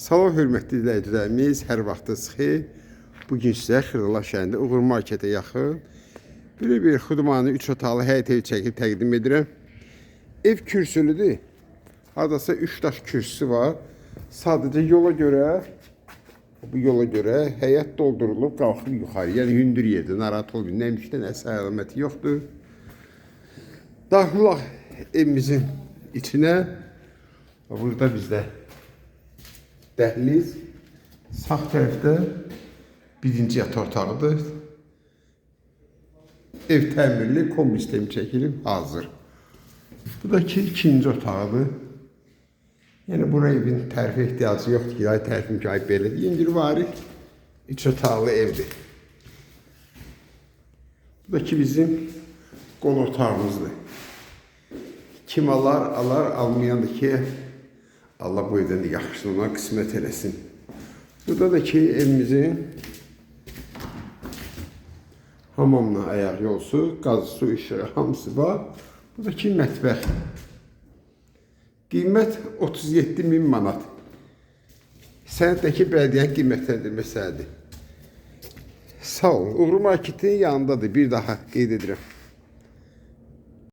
Salam hörmətli izləyicilərimiz, hər vaxtınız xeyir. Bu gün sizə Xırdalar şəhərində Uğur marketə yaxın belə bir xudmanı 3 otaqlı həyət evi çəkib təqdim edirəm. Ev kürsülüdür. Hardasa 3 daş kürsüsü var. Sadəcə yola görə bu yola görə həyət doldurulub qalxıb yuxarı. Yəni hündür yerdə narahat olmayın. Nəmişdən əsər əlaməti yoxdur. Daxilaq evimizin içinə. Burada bizdə dəhliz. Sağ tərəfdə birinci yataq otağıdır. Ev təmirli, kombi sistemi çəkilib, hazır. Bu da ki, ikinci otağıdır. Yəni bura evin tərifə ehtiyacı yoxdur ki, ay tərifim ki, ay belədir. İndir varid, üç otaqlı evdir. Bu da ki, bizim qol otağımızdır. Kim alar, alar, almayan da ki, Allah bu evdən də yaxşısını ona qismət eləsin. Burada da ki, evimizin hamamla ayaq yolsu, qaz, su, işığı hamısı var. Bu da ki, mətbəx. Qiymət 37 min manat. Sənətdəki bələdiyyənin qiymətləndirməsidir. Sağ olun. Uğur Marketin yanındadır. Bir daha qeyd edirəm.